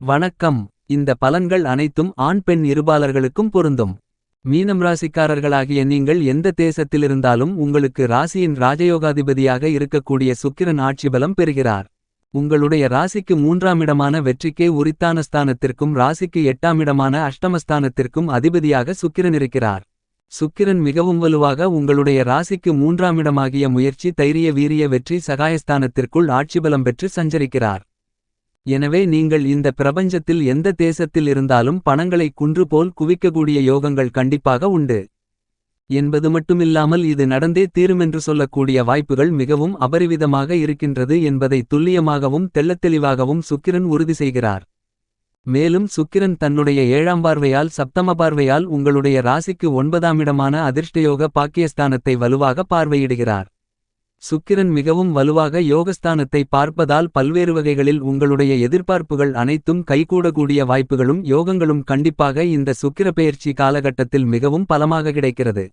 வணக்கம். இந்த பலன்கள் அனைத்தும் ஆண் பெண் இருபாலர்களுக்கும் பொருந்தும். மீனம் ராசிக்காரர்களாகிய நீங்கள் எந்த தேசத்திலிருந்தாலும் உங்களுக்கு ராசியின் ராஜயோகாதிபதியாக இருக்கக்கூடிய சுக்கிரன் ஆட்சி பலம் பெறுகிறார். உங்களுடைய ராசிக்கு மூன்றாமிடமான வெற்றிக்கே உரித்தான ஸ்தானத்திற்கும் ராசிக்கு எட்டாமிடமான அஷ்டமஸ்தானத்திற்கும் அதிபதியாக சுக்கிரன் இருக்கிறார். சுக்கிரன் மிகவும் வலுவாக உங்களுடைய ராசிக்கு மூன்றாமிடமாகிய முயற்சி தைரிய வீரிய வெற்றி சகாயஸ்தானத்திற்குள் ஆட்சிபலம் பெற்று சஞ்சரிக்கிறார். எனவே நீங்கள் இந்த பிரபஞ்சத்தில் எந்த தேசத்தில் இருந்தாலும் பணங்களை குன்று போல் குவிக்கக்கூடிய யோகங்கள் கண்டிப்பாக உண்டு. என்பது மட்டுமில்லாமல் இது நடந்தே தீருமென்று சொல்லக்கூடிய வாய்ப்புகள் மிகவும் அபரிவிதமாக இருக்கின்றது என்பதை துல்லியமாகவும் தெள்ளத்தெளிவாகவும் சுக்கிரன் உறுதி செய்கிறார். மேலும் சுக்கிரன் தன்னுடைய ஏழாம் பார்வையால் சப்தம பார்வையால் உங்களுடைய ராசிக்கு ஒன்பதாமிடமான அதிர்ஷ்டயோக பாக்கியஸ்தானத்தை வலுவாக பார்வையிடுகிறார். சுக்கிரன் மிகவும் வலுவாக யோகஸ்தானத்தை பார்ப்பதால் பல்வேறு வகைகளில் உங்களுடைய எதிர்பார்ப்புகள் அனைத்தும் கைகூடக்கூடிய வாய்ப்புகளும் யோகங்களும் கண்டிப்பாக இந்த சுக்கிர பெயர்ச்சி காலகட்டத்தில் மிகவும் பலமாக கிடைக்கிறது.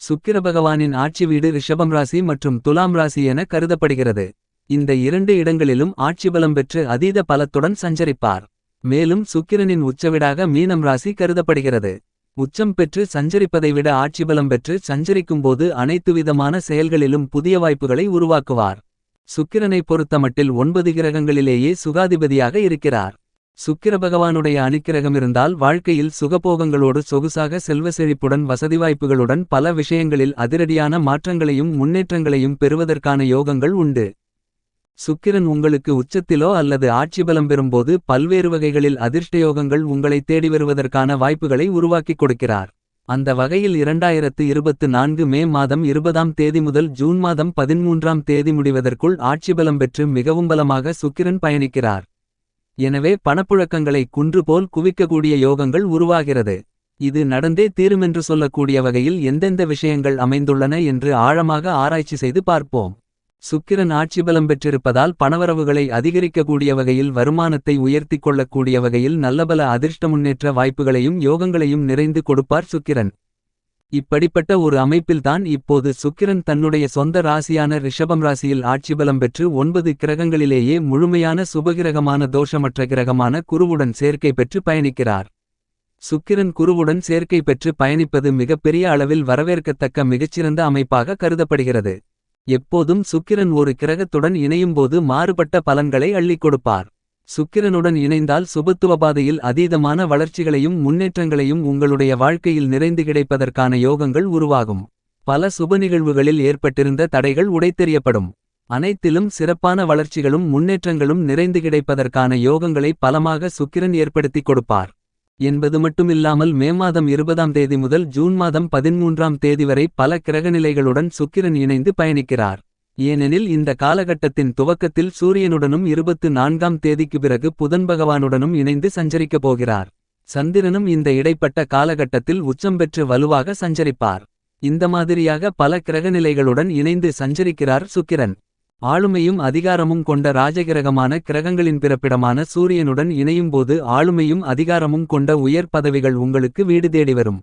சுக்கிர பகவானின் ஆட்சி வீடு ரிஷபம் ராசி மற்றும் துலாம் ராசி என கருதப்படுகிறது. இந்த இரண்டு இடங்களிலும் ஆட்சி பலம் பெற்று அதீத பலத்துடன் சஞ்சரிப்பார். மேலும் சுக்கிரனின் உச்சவிடாக மீனம் ராசி கருதப்படுகிறது. உச்சம் பெற்று சஞ்சரிப்பதை விட ஆட்சிபலம் பெற்று சஞ்சரிக்கும்போது அனைத்து விதமான செயல்களிலும் புதிய வாய்ப்புகளை உருவாக்குவார். சுக்கிரனை பொறுத்தமட்டில் ஒன்பது கிரகங்களிலேயே சுகாதிபதியாக இருக்கிறார். சுக்கிர பகவானுடைய அணிக்கிரகம் இருந்தால் வாழ்க்கையில் சுகபோகங்களோடு சொகுசாக செல்வ செழிப்புடன் வசதி வாய்ப்புகளுடன் பல விஷயங்களில் அதிரடியான மாற்றங்களையும் முன்னேற்றங்களையும் பெறுவதற்கான யோகங்கள் உண்டு. சுக்கிரன் உங்களுக்கு உச்சத்திலோ அல்லது ஆட்சிபலம் பெறும்போது பல்வேறு வகைகளில் அதிர்ஷ்டயோகங்கள் உங்களை தேடி வருவதற்கான வாய்ப்புகளை உருவாக்கிக் கொடுக்கிறார். அந்த வகையில் இரண்டாயிரத்து இருபத்து நான்கு மே மாதம் இருபதாம் தேதி முதல் ஜூன் மாதம் பதிமூன்றாம் தேதி முடிவதற்குள் ஆட்சிபலம் பெற்று மிகவும் பலமாக சுக்கிரன் பயணிக்கிறார். எனவே பணப்புழக்கங்களை குன்று போல் குவிக்கக்கூடிய யோகங்கள் உருவாகிறது. இது நடந்தே தீருமென்று சொல்லக்கூடிய வகையில் எந்தெந்த விஷயங்கள் அமைந்துள்ளன என்று ஆழமாக ஆராய்ச்சி செய்து பார்ப்போம். சுக்கிரன் ஆட்சிபலம் பெற்றிருப்பதால் பணவரவுகளை அதிகரிக்கக்கூடிய வகையில் வருமானத்தை உயர்த்திக் கொள்ளக்கூடிய வகையில் நல்லபல அதிர்ஷ்ட முன்னேற்ற வாய்ப்புகளையும் யோகங்களையும் நிறைந்து கொடுப்பார் சுக்கிரன். இப்படிப்பட்ட ஒரு அமைப்பில்தான் இப்போது சுக்கிரன் தன்னுடைய சொந்த ராசியான ரிஷபம் ராசியில் ஆட்சிபலம் பெற்று ஒன்பது கிரகங்களிலேயே முழுமையான சுபகிரகமான தோஷமற்ற கிரகமான குருவுடன் சேர்க்கை பெற்று பயணிக்கிறார். சுக்கிரன் குருவுடன் சேர்க்கை பெற்று பயணிப்பது மிகப்பெரிய அளவில் வரவேற்கத்தக்க மிகச்சிறந்த அமைப்பாக கருதப்படுகிறது. எப்போதும் சுக்கிரன் ஒரு கிரகத்துடன் இணையும்போது மாறுபட்ட பலன்களை அள்ளிக் கொடுப்பார். சுக்கிரனுடன் இணைந்தால் சுபத்துவபாதையில் அதீதமான வளர்ச்சிகளையும் முன்னேற்றங்களையும் உங்களுடைய வாழ்க்கையில் நிறைந்து கிடைப்பதற்கான யோகங்கள் உருவாகும். பல சுப நிகழ்வுகளில் ஏற்பட்டிருந்த தடைகள் உடைத்தெறியப்படும். அனைத்திலும் சிறப்பான வளர்ச்சிகளும் முன்னேற்றங்களும் நிறைந்து கிடைப்பதற்கான யோகங்களை பலமாக சுக்கிரன் ஏற்படுத்திக் கொடுப்பார். என்பது மட்டுமில்லாமல் மே மாதம் இருபதாம் தேதி முதல் ஜூன் மாதம் பதிமூன்றாம் தேதி வரை பல கிரகநிலைகளுடன் சுக்கிரன் இணைந்து பயணிக்கிறார். ஏனெனில் இந்த காலகட்டத்தின் துவக்கத்தில் சூரியனுடனும் இருபத்து நான்காம் தேதிக்கு பிறகு புதன் பகவானுடனும் இணைந்து சஞ்சரிக்கப் போகிறார். சந்திரனும் இந்த இடைப்பட்ட காலகட்டத்தில் உச்சம் பெற்று வலுவாக சஞ்சரிப்பார். இந்த மாதிரியாக பல கிரகநிலைகளுடன் இணைந்து சஞ்சரிக்கிறார் சுக்கிரன். ஆளுமையும் அதிகாரமும் கொண்ட ராஜகிரகமான கிரகங்களின் பிறப்பிடமான சூரியனுடன் இணையும்போது ஆளுமையும் அதிகாரமும் கொண்ட உயர் பதவிகள் உங்களுக்கு வீடு தேடி வரும்.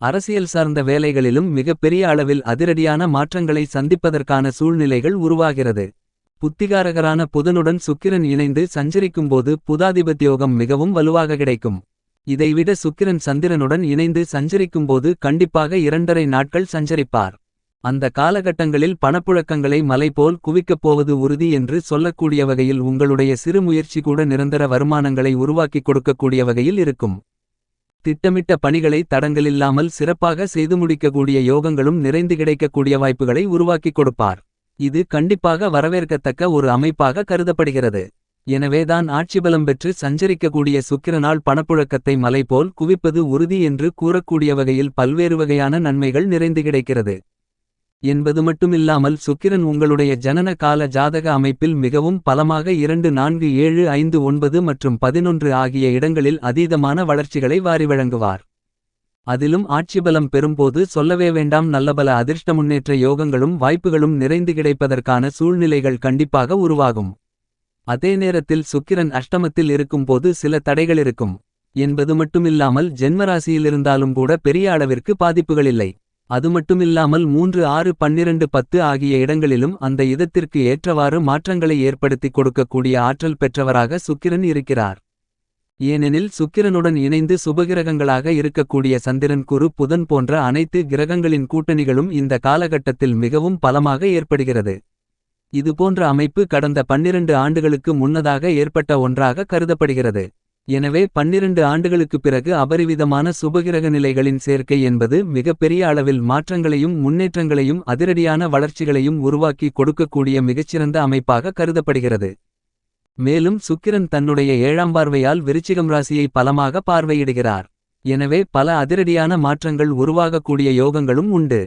அரசியல் சார்ந்த வேலைகளிலும் மிகப்பெரிய அளவில் அதிரடியான மாற்றங்களை சந்திப்பதற்கான சூழ்நிலைகள் உருவாகிறது. புத்திகாரகரான புதனுடன் சுக்கிரன் இணைந்து சஞ்சரிக்கும்போது புதாதிபத்தியோகம் மிகவும் வலுவாக கிடைக்கும். இதைவிட சுக்கிரன் சந்திரனுடன் இணைந்து சஞ்சரிக்கும்போது கண்டிப்பாக இரண்டரை நாட்கள் சஞ்சரிப்பார். அந்த காலகட்டங்களில் பணப்புழக்கங்களை மலைபோல் குவிக்கப் போவது உறுதி என்று சொல்லக்கூடிய வகையில் உங்களுடைய சிறு முயற்சி கூட நிரந்தர வருமானங்களை உருவாக்கிக் கொடுக்கக்கூடிய வகையில் இருக்கும். திட்டமிட்ட பணிகளை தடங்களில்லாமல் சிறப்பாக செய்து முடிக்கக்கூடிய யோகங்களும் நிறைந்து கிடைக்கக்கூடிய வாய்ப்புகளை உருவாக்கிக் கொடுப்பார். இது கண்டிப்பாக வரவேற்கத்தக்க ஒரு அமைப்பாக கருதப்படுகிறது. எனவேதான் ஆட்சிபலம் பெற்று சஞ்சரிக்கக்கூடிய சுக்கிரனால் பணப்புழக்கத்தை மலைபோல் குவிப்பது உறுதி என்று கூறக்கூடிய வகையில் பல்வேறு வகையான நன்மைகள் நிறைந்து கிடைக்கிறது. என்பது மட்டுமில்லாமல் சுக்கிரன் உங்களுடைய ஜனன கால ஜாதக அமைப்பில் மிகவும் பலமாக இரண்டு நான்கு ஏழு ஐந்து ஒன்பது மற்றும் பதினொன்று ஆகிய இடங்களில் அதீதமான வளர்ச்சிகளை வாரி வழங்குவார். அதிலும் ஆட்சிபலம் பெறும்போது சொல்லவே வேண்டாம் நல்லபல அதிர்ஷ்ட முன்னேற்ற யோகங்களும் வாய்ப்புகளும் நிறைந்து கிடைப்பதற்கான சூழ்நிலைகள் கண்டிப்பாக உருவாகும். அதே நேரத்தில் சுக்கிரன் அஷ்டமத்தில் இருக்கும்போது சில தடைகள் இருக்கும். என்பது மட்டுமில்லாமல் ஜென்மராசியிலிருந்தாலும் கூட பெரிய அளவிற்கு பாதிப்புகளில்லை அது மட்டுமில்லாமல் மூன்று ஆறு பன்னிரண்டு பத்து ஆகிய இடங்களிலும் அந்த இதத்திற்கு ஏற்றவாறு மாற்றங்களை ஏற்படுத்திக் கொடுக்கக்கூடிய ஆற்றல் பெற்றவராக சுக்கிரன் இருக்கிறார். ஏனெனில் சுக்கிரனுடன் இணைந்து சுபகிரகங்களாக இருக்கக்கூடிய சந்திரன் குரு புதன் போன்ற அனைத்து கிரகங்களின் கூட்டணிகளும் இந்த காலகட்டத்தில் மிகவும் பலமாக ஏற்படுகிறது. இதுபோன்ற அமைப்பு கடந்த பன்னிரண்டு ஆண்டுகளுக்கு முன்னதாக ஏற்பட்ட ஒன்றாக கருதப்படுகிறது. எனவே பன்னிரண்டு ஆண்டுகளுக்குப் பிறகு அபரிவிதமான சுபகிரக நிலைகளின் சேர்க்கை என்பது மிகப்பெரிய அளவில் மாற்றங்களையும் முன்னேற்றங்களையும் அதிரடியான வளர்ச்சிகளையும் உருவாக்கி கொடுக்கக்கூடிய மிகச்சிறந்த அமைப்பாக கருதப்படுகிறது. மேலும் சுக்கிரன் தன்னுடைய ஏழாம் பார்வையால் விருச்சிகம் ராசியை பலமாக பார்வையிடுகிறார். எனவே பல அதிரடியான மாற்றங்கள் உருவாகக்கூடிய யோகங்களும் உண்டு.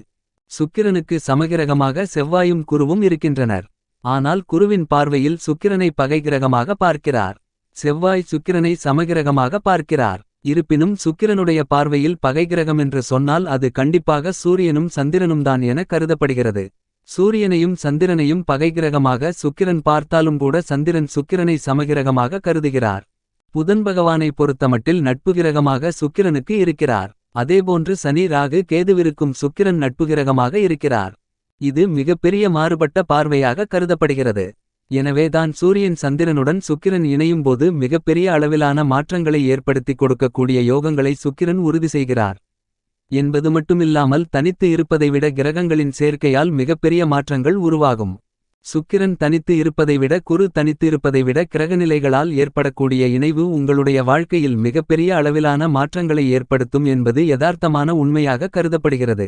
சுக்கிரனுக்கு சமகிரகமாக செவ்வாயும் குருவும் இருக்கின்றனர். ஆனால் குருவின் பார்வையில் சுக்கிரனை பகைகிரகமாக பார்க்கிறார். செவ்வாய் சுக்கிரனை சமகிரகமாக பார்க்கிறார். இருப்பினும் சுக்கிரனுடைய பார்வையில் பகைகிரகம் என்று சொன்னால் அது கண்டிப்பாக சூரியனும் சந்திரனும் தான் என கருதப்படுகிறது. சூரியனையும் சந்திரனையும் பகைகிரகமாக சுக்கிரன் பார்த்தாலும் கூட சந்திரன் சுக்கிரனை சமகிரகமாக கருதுகிறார். புதன் பகவானை பொறுத்தமட்டில் நட்பு கிரகமாக சுக்கிரனுக்கு இருக்கிறார். அதேபோன்று சனி ராகு கேதுவிருக்கும் சுக்கிரன் நட்பு கிரகமாக இருக்கிறார். இது மிகப்பெரிய மாறுபட்ட பார்வையாக கருதப்படுகிறது. எனவேதான் சூரியன் சந்திரனுடன் சுக்கிரன் இணையும்போது மிகப்பெரிய அளவிலான மாற்றங்களை ஏற்படுத்திக் கொடுக்கக்கூடிய யோகங்களை சுக்கிரன் உறுதி செய்கிறார். என்பது மட்டுமில்லாமல் தனித்து இருப்பதை விட கிரகங்களின் சேர்க்கையால் மிகப்பெரிய மாற்றங்கள் உருவாகும். சுக்கிரன் தனித்து இருப்பதை விட குரு தனித்து இருப்பதை விட கிரகநிலைகளால் ஏற்படக்கூடிய இணைவு உங்களுடைய வாழ்க்கையில் மிகப்பெரிய அளவிலான மாற்றங்களை ஏற்படுத்தும் என்பது யதார்த்தமான உண்மையாக கருதப்படுகிறது.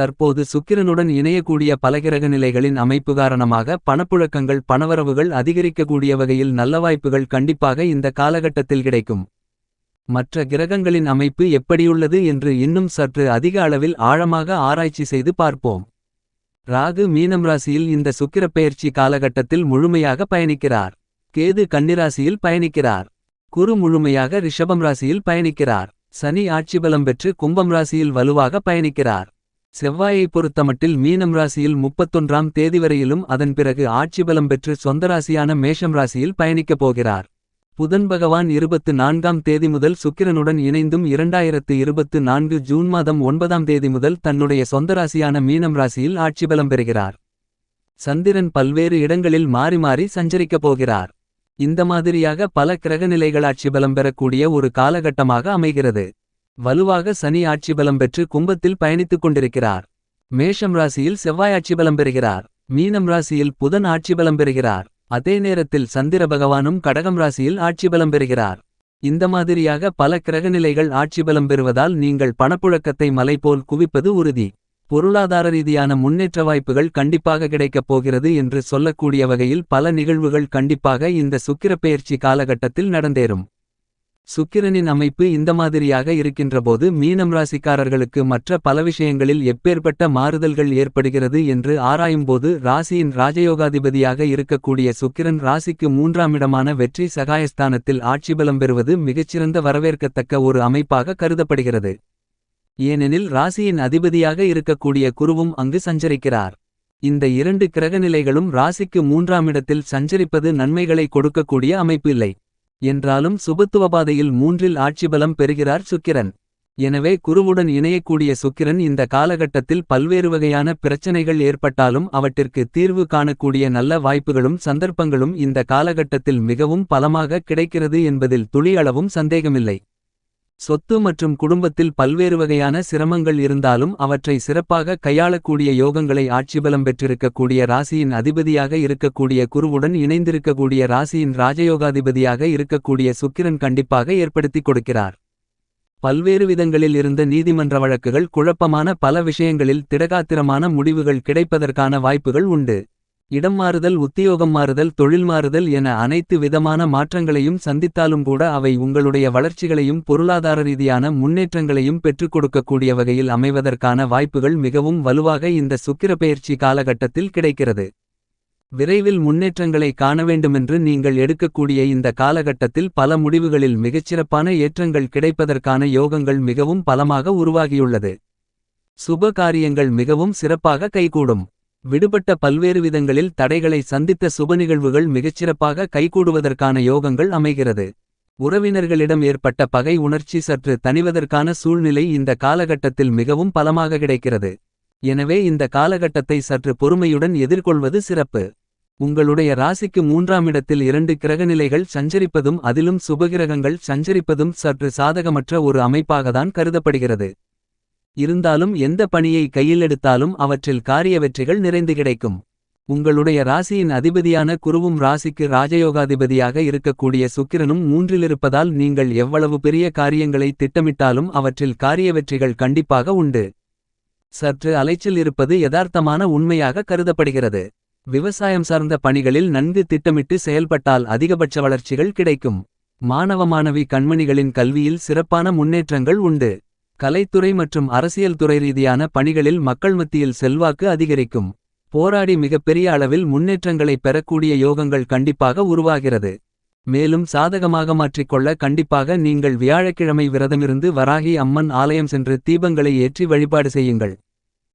தற்போது சுக்கிரனுடன் இணையக்கூடிய பலகிரக நிலைகளின் அமைப்பு காரணமாக பணப்புழக்கங்கள் பணவரவுகள் அதிகரிக்கக்கூடிய வகையில் நல்ல வாய்ப்புகள் கண்டிப்பாக இந்த காலகட்டத்தில் கிடைக்கும். மற்ற கிரகங்களின் அமைப்பு எப்படியுள்ளது என்று இன்னும் சற்று அதிக அளவில் ஆழமாக ஆராய்ச்சி செய்து பார்ப்போம். ராகு மீனம் ராசியில் இந்த சுக்கிரப்பெயர்ச்சி காலகட்டத்தில் முழுமையாக பயணிக்கிறார். கேது கன்னிராசியில் பயணிக்கிறார். குரு முழுமையாக ரிஷபம் ராசியில் பயணிக்கிறார். சனி ஆட்சிபலம் பெற்று கும்பம் ராசியில் வலுவாக பயணிக்கிறார். செவ்வாயை பொறுத்தமட்டில் மீனம் ராசியில் முப்பத்தொன்றாம் தேதி வரையிலும் அதன் பிறகு ஆட்சிபலம் பெற்று சொந்த ராசியான மேஷம் ராசியில் பயணிக்கப் போகிறார். புதன் பகவான் இருபத்து நான்காம் தேதி முதல் சுக்கிரனுடன் இணைந்தும் இரண்டாயிரத்து இருபத்து நான்கு ஜூன் மாதம் ஒன்பதாம் தேதி முதல் தன்னுடைய சொந்த ராசியான மீனம் ராசியில் ஆட்சிபலம் பெறுகிறார். சந்திரன் பல்வேறு இடங்களில் மாறி மாறி சஞ்சரிக்கப் போகிறார். இந்த மாதிரியாக பல கிரகநிலைகள் ஆட்சிபலம் பெறக்கூடிய ஒரு காலகட்டமாக அமைகிறது. வலுவாக சனி ஆட்சி பலம் பெற்று கும்பத்தில் பயணித்துக் கொண்டிருக்கிறார். மேஷம் ராசியில் செவ்வாய் ஆட்சிபலம் பெறுகிறார். மீனம் ராசியில் புதன் ஆட்சி பலம் பெறுகிறார். அதே நேரத்தில் சந்திர பகவானும் கடகம் ராசியில் ஆட்சி பலம் பெறுகிறார். இந்த மாதிரியாக பல கிரகநிலைகள் ஆட்சி பலம் பெறுவதால் நீங்கள் பணப்புழக்கத்தை மலை போல் குவிப்பது உறுதி. பொருளாதார ரீதியான முன்னேற்ற வாய்ப்புகள் கண்டிப்பாக கிடைக்கப் போகிறது என்று சொல்லக்கூடிய வகையில் பல நிகழ்வுகள் கண்டிப்பாக இந்த சுக்கிரப்பெயர்ச்சி காலகட்டத்தில் நடந்தேறும். சுக்கிரனின் அமைப்பு இந்த மாதிரியாக இருக்கின்றபோது மீனம் ராசிக்காரர்களுக்கு மற்ற பல விஷயங்களில் எப்பேற்பட்ட மாறுதல்கள் ஏற்படுகிறது என்று ஆராயும்போது ராசியின் ராஜயோகாதிபதியாக இருக்கக்கூடிய சுக்கிரன் ராசிக்கு மூன்றாம் இடமான வெற்றி சகாயஸ்தானத்தில் ஆட்சிபலம் பெறுவது மிகச்சிறந்த வரவேற்கத்தக்க ஒரு அமைப்பாக கருதப்படுகிறது. ஏனெனில் ராசியின் அதிபதியாக இருக்கக்கூடிய குருவும் அங்கு சஞ்சரிக்கிறார். இந்த இரண்டு கிரகநிலைகளும் ராசிக்கு மூன்றாம் இடத்தில் சஞ்சரிப்பது நன்மைகளை கொடுக்கக்கூடிய அமைப்பு இல்லை. என்றாலும் சுபத்துவபாதையில் மூன்றில் ஆட்சிபலம் பெறுகிறார் சுக்கிரன். எனவே குருவுடன் இணையக்கூடிய சுக்கிரன் இந்த காலகட்டத்தில் பல்வேறு வகையான பிரச்சனைகள் ஏற்பட்டாலும் அவற்றிற்கு தீர்வு காணக்கூடிய நல்ல வாய்ப்புகளும் சந்தர்ப்பங்களும் இந்த காலகட்டத்தில் மிகவும் பலமாக கிடைக்கிறது என்பதில் துளியளவும் சந்தேகமில்லை. சொத்து மற்றும் குடும்பத்தில் பல்வேறு வகையான சிரமங்கள் இருந்தாலும் அவற்றை சிறப்பாக கையாளக்கூடிய யோகங்களை ஆட்சிபலம் பெற்றிருக்கக்கூடிய ராசியின் அதிபதியாக இருக்கக்கூடிய குருவுடன் இணைந்திருக்கக்கூடிய ராசியின் ராஜயோகாதிபதியாக இருக்கக்கூடிய சுக்கிரன் கண்டிப்பாக ஏற்படுத்திக் கொடுக்கிறார். பல்வேறு விதங்களில் இருந்த நீதிமன்ற வழக்குகள் குழப்பமான பல விஷயங்களில் திடகாத்திரமான முடிவுகள் கிடைப்பதற்கான வாய்ப்புகள் உண்டு. இடம் மாறுதல் உத்தியோகம் மாறுதல் தொழில் மாறுதல் என அனைத்து விதமான மாற்றங்களையும் சந்தித்தாலும் கூட அவை உங்களுடைய வளர்ச்சிகளையும் பொருளாதார ரீதியான முன்னேற்றங்களையும் பெற்றுக் கொடுக்கக்கூடிய வகையில் அமைவதற்கான வாய்ப்புகள் மிகவும் வலுவாக இந்த சுக்கிரப்பெயர்ச்சி காலகட்டத்தில் கிடைக்கிறது. விரைவில் முன்னேற்றங்களை காண வேண்டுமென்று நீங்கள் எடுக்கக்கூடிய இந்த காலகட்டத்தில் பல முடிவுகளில் மிகச்சிறப்பான ஏற்றங்கள் கிடைப்பதற்கான யோகங்கள் மிகவும் பலமாக உருவாகியுள்ளது. சுப காரியங்கள் மிகவும் சிறப்பாக கைகூடும். விடுபட்ட பல்வேறு விதங்களில் தடைகளை சந்தித்த சுப நிகழ்வுகள் மிகச்சிறப்பாக கைகூடுவதற்கான யோகங்கள் அமைகிறது. உறவினர்களிடம் ஏற்பட்ட பகை உணர்ச்சி சற்று தணிவதற்கான சூழ்நிலை இந்த காலகட்டத்தில் மிகவும் பலமாக கிடைக்கிறது. எனவே இந்த காலகட்டத்தை சற்று பொறுமையுடன் எதிர்கொள்வது சிறப்பு. உங்களுடைய ராசிக்கு மூன்றாம் இடத்தில் இரண்டு கிரகநிலைகள் சஞ்சரிப்பதும் அதிலும் சுபகிரகங்கள் சஞ்சரிப்பதும் சற்று சாதகமற்ற ஒரு அமைப்பாகத்தான் கருதப்படுகிறது. இருந்தாலும் எந்த பணியை கையில் எடுத்தாலும் அவற்றில் காரிய வெற்றிகள் நிறைந்து கிடைக்கும். உங்களுடைய ராசியின் அதிபதியான குருவும் ராசிக்கு ராஜயோகாதிபதியாக இருக்கக்கூடிய சுக்கிரனும் மூன்றிலிருப்பதால் நீங்கள் எவ்வளவு பெரிய காரியங்களை திட்டமிட்டாலும் அவற்றில் காரிய வெற்றிகள் கண்டிப்பாக உண்டு. சற்று அலைச்சல் இருப்பது யதார்த்தமான உண்மையாக கருதப்படுகிறது. விவசாயம் சார்ந்த பணிகளில் நன்கு திட்டமிட்டு செயல்பட்டால் அதிகபட்ச வளர்ச்சிகள் கிடைக்கும். மாணவ மாணவி கண்மணிகளின் கல்வியில் சிறப்பான முன்னேற்றங்கள் உண்டு. கலைத்துறை மற்றும் அரசியல் துறை ரீதியான பணிகளில் மக்கள் மத்தியில் செல்வாக்கு அதிகரிக்கும். போராடி மிகப்பெரிய அளவில் முன்னேற்றங்களை பெறக்கூடிய யோகங்கள் கண்டிப்பாக உருவாகிறது. மேலும் சாதகமாக மாற்றிக்கொள்ள கண்டிப்பாக நீங்கள் வியாழக்கிழமை விரதமிருந்து வராகி அம்மன் ஆலயம் சென்று தீபங்களை ஏற்றி வழிபாடு செய்யுங்கள்.